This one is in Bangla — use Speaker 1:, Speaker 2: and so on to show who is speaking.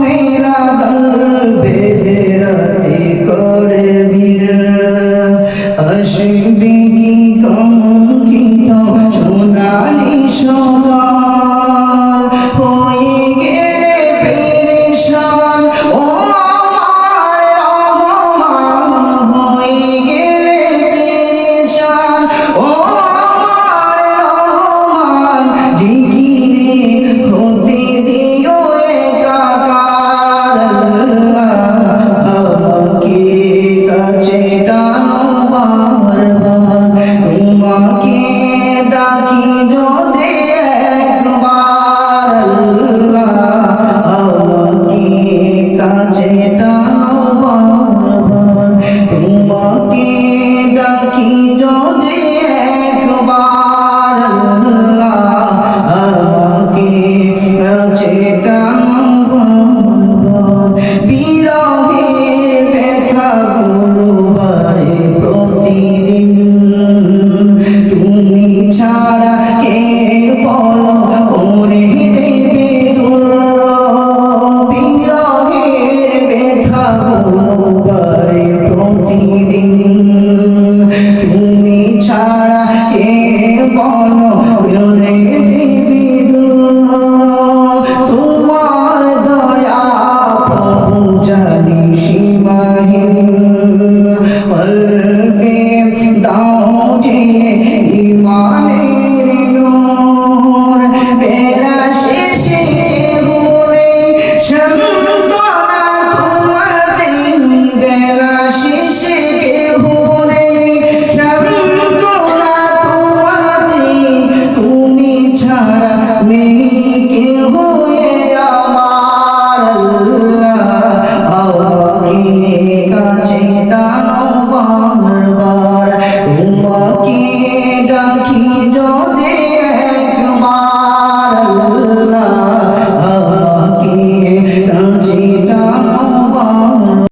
Speaker 1: মেরা দল বেদেরাতে করে ভিড় আসবে কি কম যেটা বিরহের ব্যথা গুরুবারে প্রতিদিন। তুমি ছাড়া কে বল করে দেবে বিরহের ব্যথা গুরুবারে প্রতিদিন। কলবে দাও যে ইমানের নূর পেলা